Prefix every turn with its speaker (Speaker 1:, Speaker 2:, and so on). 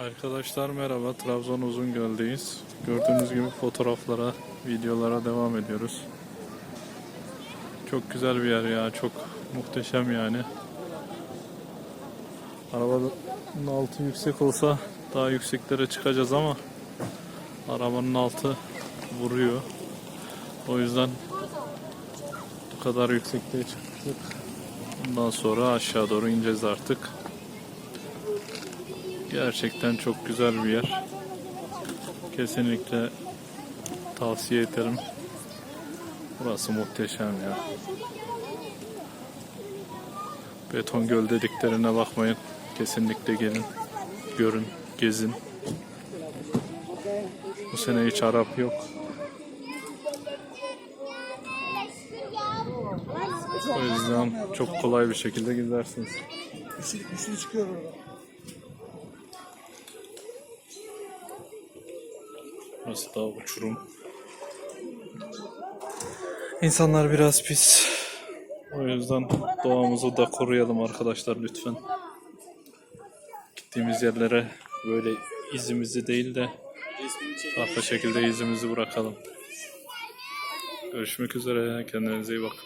Speaker 1: Arkadaşlar merhaba Trabzon Uzungöl'deyiz. Gördüğünüz gibi fotoğraflara, videolara devam ediyoruz. Çok güzel bir yer ya, çok muhteşem yani. Arabanın altı yüksek olsa daha yükseklere çıkacağız ama arabanın altı vuruyor. O yüzden bu kadar yüksekliğe çıktık. Bundan sonra aşağı doğru ineceğiz artık. Gerçekten çok güzel bir yer. Kesinlikle tavsiye ederim. Burası muhteşem ya. Beton göl dediklerine bakmayın. Kesinlikle gelin. Görün, gezin. Bu sene hiç Arap yok. O yüzden çok kolay bir şekilde gidersiniz.
Speaker 2: Güçlü, güçlü çıkıyor orada.
Speaker 1: Burası daha uçurum. İnsanlar biraz pis. O yüzden doğamızı da koruyalım arkadaşlar lütfen. Gittiğimiz yerlere böyle izimizi değil de farklı şekilde izimizi bırakalım. Görüşmek üzere. Kendinize iyi bakın.